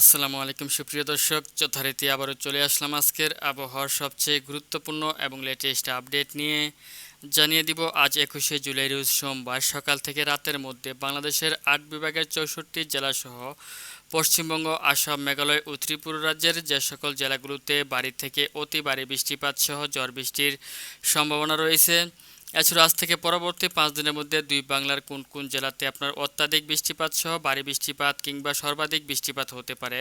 আসসালামু আলাইকুম, সুপ্রিয় দর্শক। যথারীতি আবারও চলে আসলাম আজকের আবহাওয়ার সবচেয়ে গুরুত্বপূর্ণ এবং লেটেস্ট আপডেট নিয়ে। জানিয়ে দিব, আজ একুশে জুলাই, রোজ সোমবার সকাল থেকে রাতের মধ্যে বাংলাদেশের আট বিভাগের চৌষট্টি জেলাসহ পশ্চিমবঙ্গ, আসাম, মেঘালয় ও ত্রিপুরা রাজ্যের যে সকল জেলাগুলোতে বাড়ি থেকে অতি ভারী বৃষ্টিপাত সহ ঝড় বৃষ্টির সম্ভাবনা রয়েছে। এছাড়া আজ থেকে পরবর্তী পাঁচ দিনের মধ্যে দুই বাংলার কোন কোন জেলাতে আপনার অত্যাধিক বৃষ্টিপাত সহ ভারী বৃষ্টিপাত কিংবা সর্বাধিক বৃষ্টিপাত হতে পারে?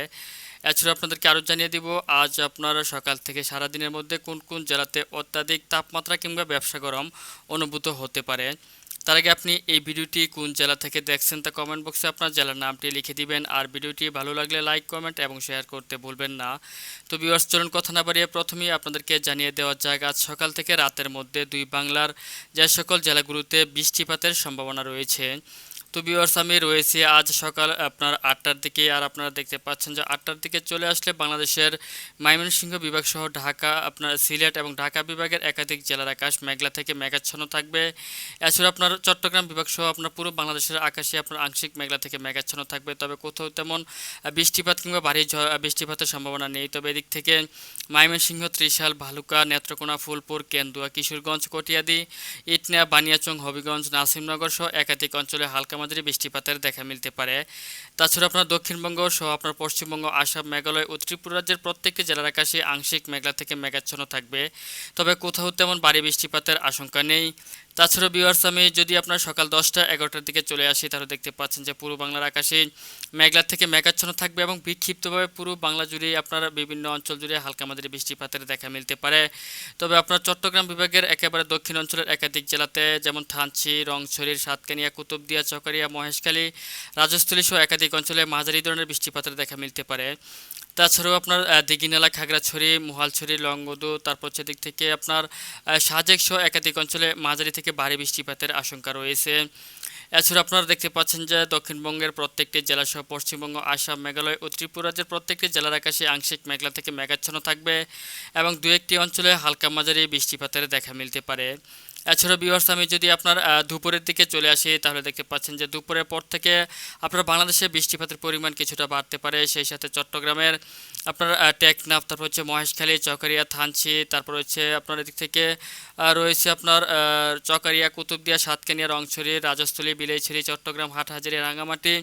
এছাড়া আপনাদেরকে আরও জানিয়ে দিব, আজ আপনার সকাল থেকে সারা দিনের মধ্যে কোন কোন জেলাতে অত্যাধিক তাপমাত্রা কিংবা ব্যবসা গরম অনুভূত হতে পারে? তার আগে আপনি এই ভিডিওটি কোন জেলা থেকে দেখছেন তা কমেন্ট বক্সে আপনার জেলার নামটি লিখে দিবেন। আর ভিডিওটি ভালো লাগলে লাইক কমেন্ট এবং শেয়ার করতে ভুলবেন না। তো বিওয়ার্স চলুন কথা না বাড়িয়ে প্রথমেই আপনাদেরকে জানিয়ে দেওয়ার যাক, আজ সকাল থেকে রাতের মধ্যে দুই বাংলার যে সকল জেলাগুলোতে বৃষ্টিপাতের সম্ভাবনা রয়েছে। তো বিওয়ার্স আমি রয়েছি আজ সকাল আপনার আটটার দিকে আর আপনারা দেখতে পাচ্ছেন যে আটটার দিকে চলে আসলে বাংলাদেশের ময়মনসিংহ বিভাগ সহ ঢাকা, আপনার সিলেট এবং ঢাকা বিভাগের একাধিক জেলার আকাশ মেঘলা থেকে মেঘাচ্ছন্ন থাকবে। এছাড়া আপনার চট্টগ্রাম বিভাগ সহ আপনার পুরো বাংলাদেশের আকাশে আপনার আংশিক মেঘলা থেকে মেঘাচ্ছন্ন থাকবে। তবে কোথাও তেমন বৃষ্টিপাত কিংবা ভারী বৃষ্টিপাতের সম্ভাবনা নেই। তবে এদিক থেকে ময়মনসিংহ, ত্রিশাল, ভালুকা, নেত্রকোনা, ফুলপুর, কেন্দুয়া, কিশোরগঞ্জ, কটিয়াদি, ইটনা, বানিয়াচং, হবিগঞ্জ, নাসিমনগর সহ একাধিক অঞ্চলে হালকা মাঝারি বৃষ্টিপাতের দেখা মিলতে পারে। তাছাড়া আপনার দক্ষিণবঙ্গ সহ আপনার পশ্চিমবঙ্গ, আসাম, মেঘালয় ও ত্রিপুরা রাজ্যের প্রত্যেকটি জেলার আকাশে আংশিক মেঘলা থেকে মেঘাচ্ছন্ন থাকবে। তবে কোথাও তেমন ভারী বৃষ্টিপাতের আশঙ্কা নেই। তাছাড়া বিওয়ার্স আমি যদি আপনার সকাল দশটা, এগারোটার দিকে চলে আসি, তাহলে দেখতে পাচ্ছেন যে পুরো বাংলার আকাশে মেঘলা থেকে মেঘাচ্ছন্ন থাকবে এবং বিক্ষিপ্তভাবে পুরো বাংলা জুড়ে আপনার বিভিন্ন অঞ্চল জুড়ে হালকা মাঝারি বৃষ্টিপাতের দেখা মিলতে পারে। তবে আপনার চট্টগ্রাম বিভাগের একেবারে দক্ষিণ অঞ্চলের একাধিক জেলাতে যেমন থানচি, রংছড়ির সাতকানিয়া, কুতুবদিয়া, চকরিয়া, মহেশখালী রাজস্থলী সহ একাধিক অঞ্চলে মাঝারি ধরনের বৃষ্টিপাতের দেখা মিলতে পারে। তাছাড়াও আপনার দিঘিনালা খাগড়াছড়ি, মোহালছড়ি, লংগদু, তারপর হচ্ছে দিক থেকে আপনার সাজেক সহ একাধিক অঞ্চলে মাঝারি থেকে ভারী বৃষ্টিপাতের আশঙ্কা রয়েছে। এছাড়া আপনারা দেখতে পাচ্ছেন যে দক্ষিণবঙ্গের প্রত্যেকটি জেলা সহ পশ্চিমবঙ্গ, আসাম, মেঘালয় ও ত্রিপুরা রাজ্যের প্রত্যেকটি জেলার আকাশে আংশিক মেঘলা থেকে মেঘাচ্ছন্ন থাকবে এবং দু একটি অঞ্চলে হালকা মাঝারি বৃষ্টিপাতের দেখা মিলতে পারে। এছাড়া বিওয়ার্স আমি যদি আপনার দুপুরের দিকে চলে আসি, তাহলে দেখতে পাচ্ছেন যে দুপুরের পর থেকে আপনার বাংলাদেশে বৃষ্টিপাতের পরিমাণ কিছুটা বাড়তে পারে। সেই সাথে চট্টগ্রামের আপনার টেকনাফ, তারপর হচ্ছে মহেশখালী, চকরিয়া, থানচি, তারপর হচ্ছে আপনার এদিক থেকে রয়েছে আপনার চকারিয়া, কুতুবদিয়া, সাতকানিয়া, রংছড়ি, রাজস্থলী, বিলাইছড়ি, চট্টগ্রাম, হাটহাজারি রাঙামাটি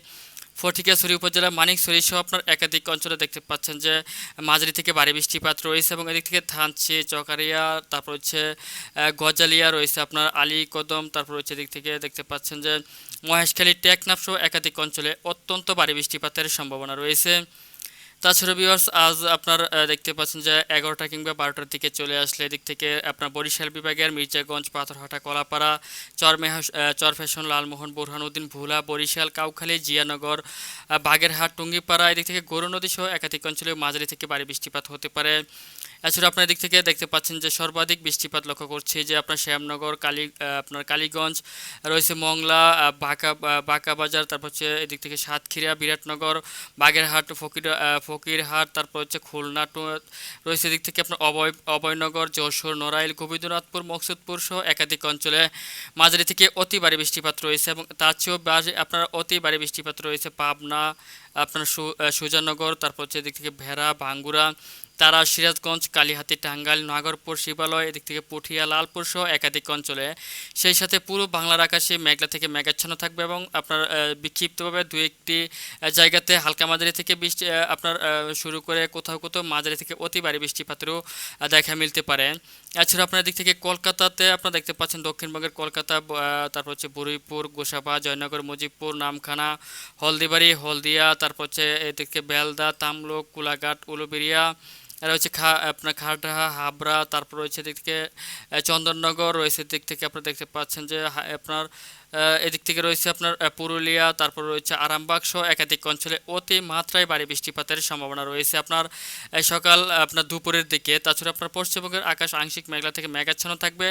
ফটিকাছড়ি উপজেলার মানিকছড়ি সহ আপনার একাধিক অঞ্চলে দেখতে পাচ্ছেন যে মাঝারি থেকে ভারী বৃষ্টিপাত রয়েছে এবং এদিক থেকে থানচি, চকারিয়া, তারপর হচ্ছে গজালিয়া রয়েছে আপনার আলী কদম, তারপর হচ্ছে এদিক থেকে দেখতে পাচ্ছেন যে মহেশখালী, টেকনাফ সহ একাধিক অঞ্চলে অত্যন্ত ভারী বৃষ্টিপাতের সম্ভাবনা রয়েছে। তাছাড়া ভিউয়ার্স আজ আপনার দেখতে পাচ্ছেন যে এগারোটা কিংবা বারোটার দিকে চলে আসলে এদিক থেকে আপনার বরিশাল বিভাগের মির্জাগঞ্জ, পাথরহাটা, কলাপাড়া, চরমেহ চরফ্যাশন, লালমোহন, বোরহানুদ্দিন, ভুলা, বরিশাল, কাউখালী, জিয়ানগর বাগেরহাট, টুঙ্গিপাড়া, এদিক থেকে গরু নদী সহ একাধিক অঞ্চলে মাঝারি থেকে ভারী বৃষ্টিপাত হতে পারে। এছাড়া আপনার দিক থেকে দেখতে পাচ্ছেন যে সর্বাধিক বৃষ্টিপাত লক্ষ্য করছি যে আপনার শ্যামনগর, কালী আপনার কালীগঞ্জ, রয়েছে মংলা বাঁকা বাঁকা বাজার, তারপর হচ্ছে এদিক থেকে সাতক্ষীরা, বিরাটনগর, বাগেরহাট, ফকির ফকিরহাট তারপর হচ্ছে খুলনা রয়েছে দিক থেকে আপনার অভয়, অভয়নগর, যশোর, নড়াইল, গোবিন্দনাথপুর, মকসুদপুর সহ একাধিক অঞ্চলে মাঝারি থেকে অতি ভারী বৃষ্টিপাত রয়েছে এবং তার চেয়েও আপনার অতি ভারী বৃষ্টিপাত রয়েছে পাবনা, আপনার সুজানগর, তারপর হচ্ছে এদিক থেকে ভেড়া ভাঙ্গুরা তারা সিরাজগঞ্জ কালীহাতি, টাঙ্গাইল, নাগরপুর, শিবালয়, এদিক থেকে পুঠিয়া, লালপুর সহ একাধিক অঞ্চলে। সেই সাথে পুরো বাংলার আকাশে মেঘলা থেকে মেঘাচ্ছন্ন থাকবে এবং আপনার বিক্ষিপ্তভাবে দু একটি জায়গাতে হালকা মাঝারি থেকে বৃষ্টি আপনার শুরু করে কোথাও কোথাও মাঝারি থেকে অতি ভারী বৃষ্টিপাতেরও দেখা মিলতে পারে। এছাড়া আপনার দিক থেকে কলকাতাতে আপনারা দেখতে পাচ্ছেন দক্ষিণবঙ্গের কলকাতা তারপর হচ্ছে বুরুইপুর গোসাবা, জয়নগর, মুজিবপুর, নামখানা, হলদিবাড়ি, হলদিয়া, তারপর হচ্ছে এদিকে বেলদা, তামলুক, কুলাঘাট, উলুবেড়িয়া আর হচ্ছে খা, আপনার খারডাহা হাবড়া, তারপর রয়েছে এদিক থেকে চন্দননগর, রয়েছে দিক থেকে আপনারা দেখতে পাচ্ছেন যে আপনার এদিক থেকে রয়েছে আপনার পুরুলিয়া, তারপর রয়েছে আরামবাগ সহ একাধিক অঞ্চলে অতি মাত্রায় ভারী বৃষ্টিপাতের সম্ভাবনা রয়েছে। আপনার সকাল, আপনার দুপুরের দিকে, তাছাড়া আপনার পশ্চিমবঙ্গের আকাশ আংশিক মেঘলা থেকে মেঘাচ্ছন্ন থাকবে।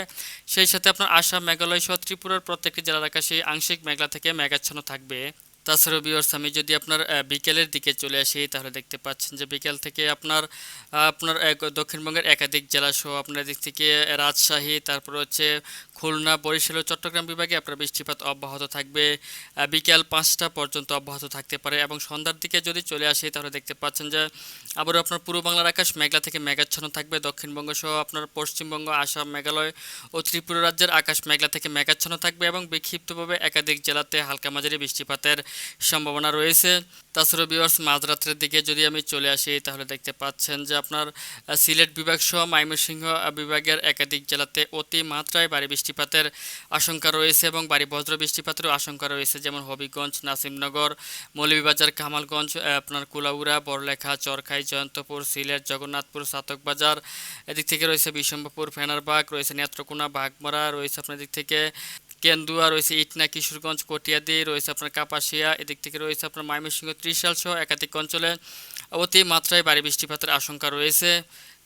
সেই সাথে আপনার আসাম, মেঘালয় সহ ত্রিপুরার প্রত্যেকটি জেলার আকাশে আংশিক মেঘলা থেকে মেঘাচ্ছন্ন থাকবে। তাছাড়াও বিয়ার্স আমি যদি আপনার বিকেলের দিকে চলে আসি, তাহলে দেখতে পাচ্ছেন যে বিকেল থেকে আপনার আপনার দক্ষিণবঙ্গের একাধিক জেলা সহ আপনার দিক থেকে রাজশাহী, তারপর হচ্ছে খুলনা, বরিশাল ও চট্টগ্রাম বিভাগে আপনার বৃষ্টিপাত অব্যাহত থাকবে। বিকেল পাঁচটা পর্যন্ত অব্যাহত থাকতে পারে এবং সন্ধ্যার দিকে যদি চলে আসি, তাহলে দেখতে পাচ্ছেন যে আবারও আপনার পূর্ব বাংলার আকাশ মেঘলা থেকে মেঘাচ্ছন্ন থাকবে। দক্ষিণবঙ্গ সহ আপনার পশ্চিমবঙ্গ, আসাম, মেঘালয় ও ত্রিপুরা রাজ্যের আকাশ মেঘলা থেকে মেঘাচ্ছন্ন থাকবে এবং বিক্ষিপ্তভাবে একাধিক জেলাতে হালকা মাঝারি বৃষ্টিপাতের সম্ভাবনা রয়েছে। তাছাড়া বিভার্স মাঝরাত্রের দিকে যদি আমি চলে আসি, তাহলে দেখতে পাচ্ছেন যে আপনার সিলেট বিভাগ সহ ময়মনসিংহ বিভাগের একাধিক জেলাতে অতি মাত্রায় ভারী বৃষ্টিপাতের আশঙ্কা রয়েছে এবং ভারী বজ্র বৃষ্টিপাতেরও আশঙ্কা রয়েছে, যেমন হবিগঞ্জ, নাসিমনগর, মৌলভীবাজার, কামালগঞ্জ আপনার কুলাউড়া, বড়লেখা, চরখাই, জয়ন্তপুর, সিলেট, জগন্নাথপুর, সাতকবাজার, এদিক থেকে রয়েছে বিশম্বপুর ফেনারবাগ, রয়েছে নেত্রকোনা বাঘমারা রয়েছে আপনার দিক থেকে কেন্দুয়া রয়েছে ইটনা, কিশোরগঞ্জ, কটিয়াদি, রয়েছে আপনার কাপাসিয়া, এদিক থেকে রয়েছে আপনার ময়মনসিংহ, ত্রিশাল সহ একাধিক অঞ্চলে। অতি মাত্রায় ভারী বৃষ্টিপাতের আশঙ্কা রয়েছে।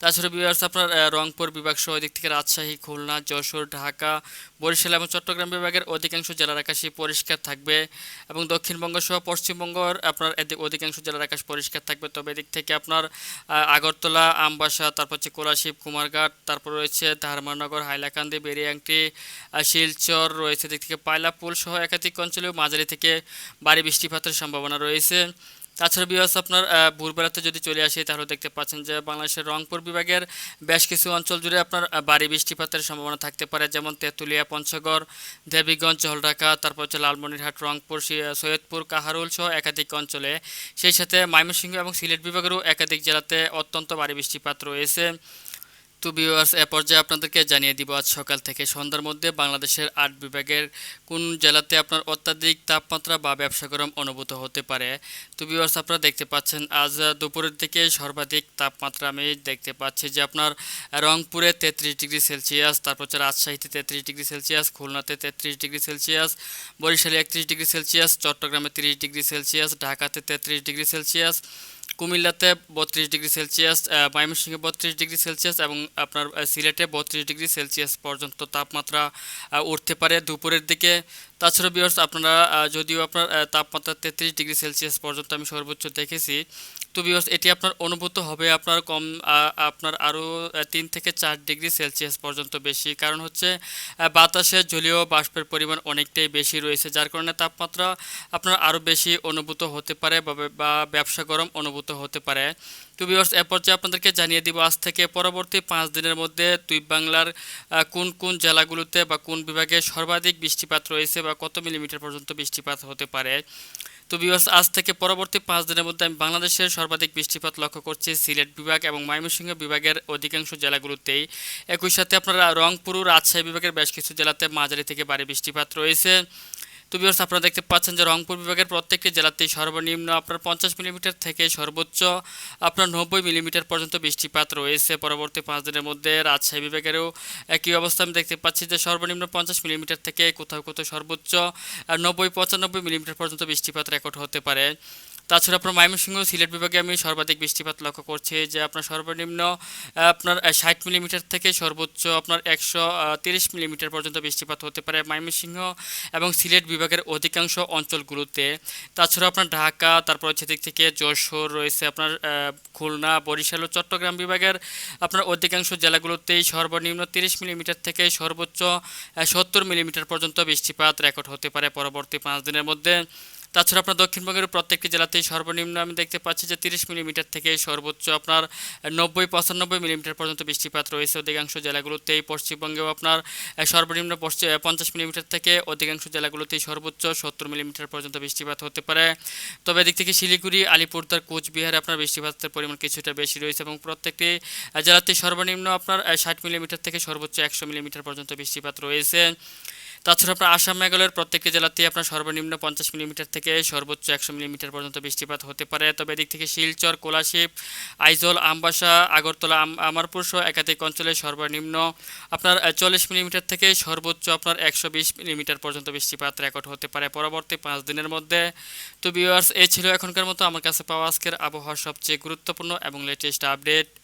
তাছাড়া বিভাগ আপনার রংপুর বিভাগ সহ এদিক থেকে রাজশাহী, খুলনা, যশোর, ঢাকা, বরিশাল এবং চট্টগ্রাম বিভাগের অধিকাংশ জেলার আকাশই পরিষ্কার থাকবে এবং দক্ষিণবঙ্গ সহ পশ্চিমবঙ্গর আপনার অধিকাংশ জেলার আকাশ পরিষ্কার থাকবে। তবে এদিক থেকে আপনার আগরতলা, আমবাসা, তারপর হচ্ছে কোলাশিব, কুমারঘাট, তারপর রয়েছে ধারমানগর, হাইলাকান্দি বেরিয়াংটি শিলচর, রয়েছে এদিক থেকে পায়লাপুল সহ একাধিক অঞ্চলেও মাঝারি থেকে ভারী বৃষ্টিপাতের সম্ভাবনা রয়েছে। তাছাড়া বিভাস আপনার ভোরবেলাতে যদি চলে আসি, তাহলে দেখতে পাচ্ছেন যে বাংলাদেশের রংপুর বিভাগের বেশ কিছু অঞ্চল জুড়ে আপনার বাড়ি বৃষ্টিপাতের সম্ভাবনা থাকতে পারে, যেমন তেঁতুলিয়া, পঞ্চগড়, দেবীগঞ্জ জলঢাকা তারপর হচ্ছে লালমনিরহাট, রংপুর সৈয়দপুর, কাহারুল সহ একাধিক অঞ্চলে। সেই সাথে ময়মনসিংহ এবং সিলেট বিভাগেরও একাধিক জেলাতে অত্যন্ত বাড়ি বৃষ্টিপাত রয়েছে। তো ভিউয়ার্স এ পর্যায়ে আপনাদেরকে জানিয়ে দিব আজ সকাল থেকে সন্ধ্যার মধ্যে বাংলাদেশের আট বিভাগের কোন জেলাতে আপনার অত্যাধিক তাপমাত্রা বা ব্যবসা গরম অনুভূত হতে পারে? তো ভিউয়ার্স আপনারা দেখতে পাচ্ছেন, আজ দুপুরের দিকে সর্বাধিক তাপমাত্রা আমি দেখতে পাচ্ছি যে আপনার রংপুরে তেত্রিশ ডিগ্রি সেলসিয়াস, তারপর হচ্ছে রাজশাহীতে তেত্রিশ ডিগ্রি সেলসিয়াস, খুলনাতে তেত্রিশ ডিগ্রি সেলসিয়াস, বরিশালে একত্রিশ ডিগ্রি সেলসিয়াস, চট্টগ্রামে তিরিশ ডিগ্রি সেলসিয়াস, ঢাকাতে তেত্রিশ ডিগ্রি সেলসিয়াস কুমিল্লাতে বত্রিশ ডিগ্রি সেলসিয়াস ময়মনসিংহে বত্রিশ ডিগ্রি সেলসিয়াস এবং আপনার সিলেটে বত্রিশ ডিগ্রি সেলসিয়াস পর্যন্ত তাপমাত্রা উঠতে পারে। দুপুরের দিকে তাছাড়া বিয়ার্স আপনারা যদিও আপনার তাপমাত্রা তেত্রিশ ডিগ্রি সেলসিয়াস পর্যন্ত আমি সর্বোচ্চ দেখেছি, তো বিয়ার্স এটি আপনার অনুভূত হবে আপনার কম আপনার আরও তিন থেকে চার ডিগ্রি সেলসিয়াস পর্যন্ত বেশি। কারণ হচ্ছে বাতাসে জলীয় বাষ্পের পরিমাণ অনেকটাই বেশি রয়েছে, যার কারণে তাপমাত্রা আপনার আরও বেশি অনুভূত হতে পারে বা- ব্যবসা গরম অনুভূত হতে পারে। তো ভিউয়ার্স এ পর্যায়ে আপনাদেরকে জানিয়ে দিব, আজ থেকে পরবর্তী পাঁচ দিনের মধ্যে দুই বাংলার কোন কোন জেলাগুলোতে বা কোন বিভাগে সর্বাধিক বৃষ্টিপাত রয়েছে বা কত মিলিমিটার পর্যন্ত বৃষ্টিপাত হতে পারে? তো বিভাস আজ থেকে পরবর্তী পাঁচ দিনের মধ্যে আমি বাংলাদেশের সর্বাধিক বৃষ্টিপাত লক্ষ্য করছি সিলেট বিভাগ এবং ময়মনসিংহ বিভাগের অধিকাংশ জেলাগুলোতেই। একই সাথে আপনারা রংপুর, রাজশাহী বিভাগের বেশ কিছু জেলাতে মাঝারি থেকে ভারী বৃষ্টিপাত রয়েছে। তো বিহার আপনারা দেখতে পাচ্ছেন যে রংপুর বিভাগের প্রত্যেকটি জেলাতেই সর্বনিম্ন আপনার পঞ্চাশ মিলিমিটার থেকে সর্বোচ্চ আপনার নব্বই মিলিমিটার পর্যন্ত বৃষ্টিপাত রয়েছে। পরবর্তী পাঁচ দিনের মধ্যে রাজশাহী বিভাগেরও একই অবস্থা আমি দেখতে পাচ্ছি যে সর্বনিম্ন পঞ্চাশ মিলিমিটার থেকে কোথাও কোথাও সর্বোচ্চ নব্বই পঁচানব্বই মিলিমিটার পর্যন্ত বৃষ্টিপাত রেকর্ড হতে পারে। তাছাড়া আপনার ময়মনসিংহ সিলেট বিভাগে আমি সর্বাধিক বৃষ্টিপাত লক্ষ্য করছি যে আপনার সর্বনিম্ন আপনার ষাট মিলিমিটার থেকে সর্বোচ্চ আপনার একশো তিরিশ মিলিমিটার পর্যন্ত বৃষ্টিপাত হতে পারে ময়মনসিংহ এবং সিলেট বিভাগের অধিকাংশ অঞ্চলগুলোতে। তাছাড়া আপনার ঢাকা, তারপর হচ্ছে দিক থেকে যশোর, রয়েছে আপনার খুলনা, বরিশাল ও চট্টগ্রাম বিভাগের আপনার অধিকাংশ জেলাগুলোতেই সর্বনিম্ন তিরিশ মিলিমিটার থেকে সর্বোচ্চ সত্তর মিলিমিটার পর্যন্ত বৃষ্টিপাত রেকর্ড হতে পারে পরবর্তী পাঁচ দিনের মধ্যে। তাছাড়া আপনার দক্ষিণবঙ্গের প্রত্যেকটি জেলাতেই সর্বনিম্ন আমি দেখতে পাচ্ছি যে তিরিশ মিলিমিটার থেকে সর্বোচ্চ আপনার নব্বই পঁচানব্বই মিলিমিটার পর্যন্ত বৃষ্টিপাত রয়েছে অধিকাংশ জেলাগুলোতেই। পশ্চিমবঙ্গেও আপনার সর্বনিম্ন পঞ্চাশ মিলিমিটার থেকে অধিকাংশ জেলাগুলোতেই সর্বোচ্চ সত্তর মিলিমিটার পর্যন্ত বৃষ্টিপাত হতে পারে। তবে এদিক থেকে শিলিগুড়ি আলিপুরদার কোচবিহারে আপনার বৃষ্টিপাতের পরিমাণ কিছুটা বেশি রয়েছে এবং প্রত্যেকটি আহ, জেলাতেই সর্বনিম্ন আপনার ষাট মিলিমিটার থেকে সর্বোচ্চ একশো মিলিমিটার পর্যন্ত বৃষ্টিপাত রয়েছে। তাছাড়া আপনার আসাম মেঘালয়ের প্রত্যেকটি জেলাতেই আপনার সর্বনিম্ন পঞ্চাশ মিলিমিটার থেকে সর্বোচ্চ একশো মিলিমিটার পর্যন্ত বৃষ্টিপাত হতে পারে। তবে এদিক থেকে শিলচর কোলাশিপ আইজল, আমবাসা, আগরতলা, আম- আমারপুর সহ একাধিক অঞ্চলে সর্বনিম্ন আপনার চল্লিশ মিলিমিটার থেকে সর্বোচ্চ আপনার একশো বিশ মিলিমিটার পর্যন্ত বৃষ্টিপাত রেকর্ড হতে পারে পরবর্তী পাঁচ দিনের মধ্যে। তো ভিউয়ার্স এই ছিল এখনকার মতো। আমার কাছে পাওয়া আজকের আবহাওয়ার সবচেয়ে গুরুত্বপূর্ণ এবং লেটেস্ট আপডেট